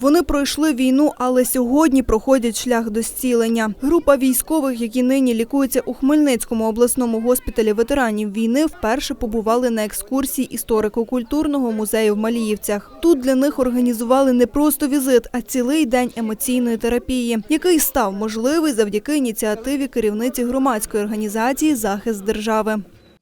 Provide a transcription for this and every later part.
Вони пройшли війну, але сьогодні проходять шлях до зцілення. Група військових, які нині лікуються у Хмельницькому обласному госпіталі ветеранів війни, вперше побували на екскурсії історико-культурного музею в Маліївцях. Тут для них організували не просто візит, а цілий день емоційної терапії, який став можливий завдяки ініціативі керівниці громадської організації Захист держави.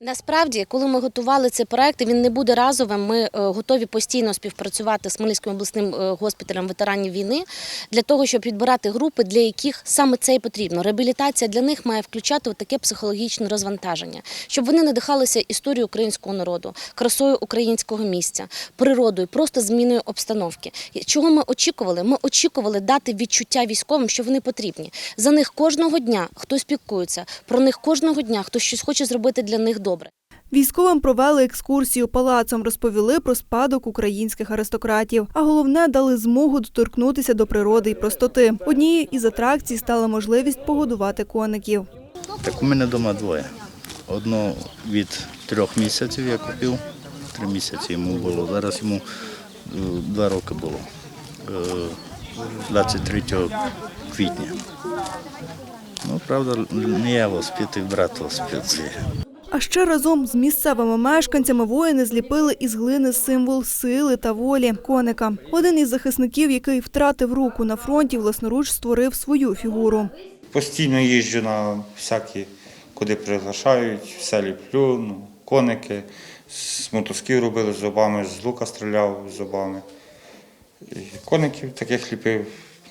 Насправді, коли ми готували цей проект, він не буде разовим. Ми е, готові постійно співпрацювати з Хмельницьким обласним е, госпіталем ветеранів війни для того, щоб відбирати групи, для яких саме це і потрібно. Реабілітація для них має включати таке психологічне розвантаження, щоб вони надихалися історією українського народу, красою українського місця, природою, просто зміною обстановки. Чого ми очікували? Ми очікували дати відчуття військовим, що вони потрібні. За них кожного дня хтось піклується, про них кожного дня хтось щось хоче зробити для них добре. Військовим провели екскурсію палацом, розповіли про спадок українських аристократів. А головне дали змогу доторкнутися до природи і простоти. Однією із атракцій стала можливість погодувати коників. Так у мене вдома двоє. Одно від трьох місяців я купив, три місяці йому було. Зараз йому е, два роки було. Е, 23 квітня. Ну, правда, не я воспитив, брат воспитує. А ще разом з місцевими мешканцями воїни зліпили із глини символ сили та волі коника. Один із захисників, який втратив руку на фронті, власноруч створив свою фігуру. Постійно їжджу на всякі, куди приглашають, все ліплю, ну, коники, з мотузків робили зубами, з лука стріляв зубами. І коників таких ліпив,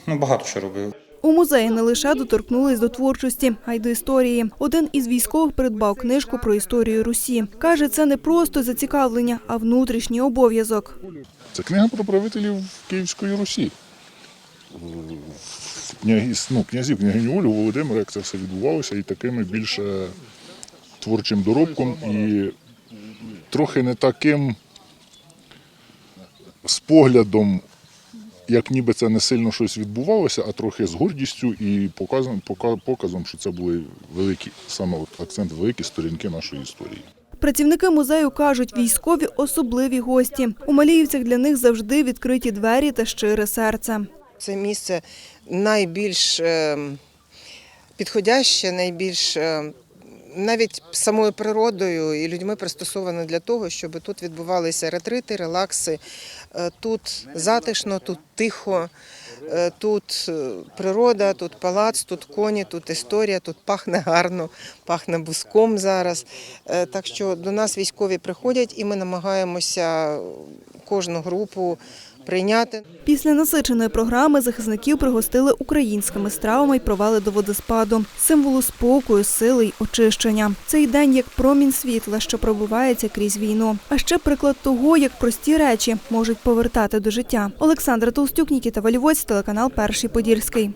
ну багато що робив. У музеї не лише доторкнулись до творчості, а й до історії. Один із військових придбав книжку про історію Русі. Каже, це не просто зацікавлення, а внутрішній обов'язок. Це книга про правителів Київської Русі. Ну, князів, княгиню Олю, Володимира, як це все відбувалося, і такими більше творчим доробком, і трохи не таким з поглядом, як ніби це не сильно щось відбувалося, а трохи з гордістю і показом, показом, що це були великі, саме от акцент великі сторінки нашої історії. Працівники музею кажуть, військові особливі гості. У Маліївцях для них завжди відкриті двері та щире серце. Це місце найбільш е, підходяще, найбільш е, навіть самою природою і людьми пристосоване для того, щоб тут відбувалися ретрити, релакси. Е, Тут затишно, тут тихо, е, тут е, природа, тут палац, тут коні, тут історія, тут пахне гарно, пахне буском зараз. Так що до нас військові приходять і ми намагаємося кожну групу прийняти. Після насиченої програми захисників пригостили українськими стравами й провели до водоспаду, символу спокою, сили й очищення. Цей день як промінь світла, що пробувається крізь війну. А ще приклад того, як прості речі можуть повертати до життя. Олександра Толстюк, Нікіта Валівоць, телеканал Перший Подільський.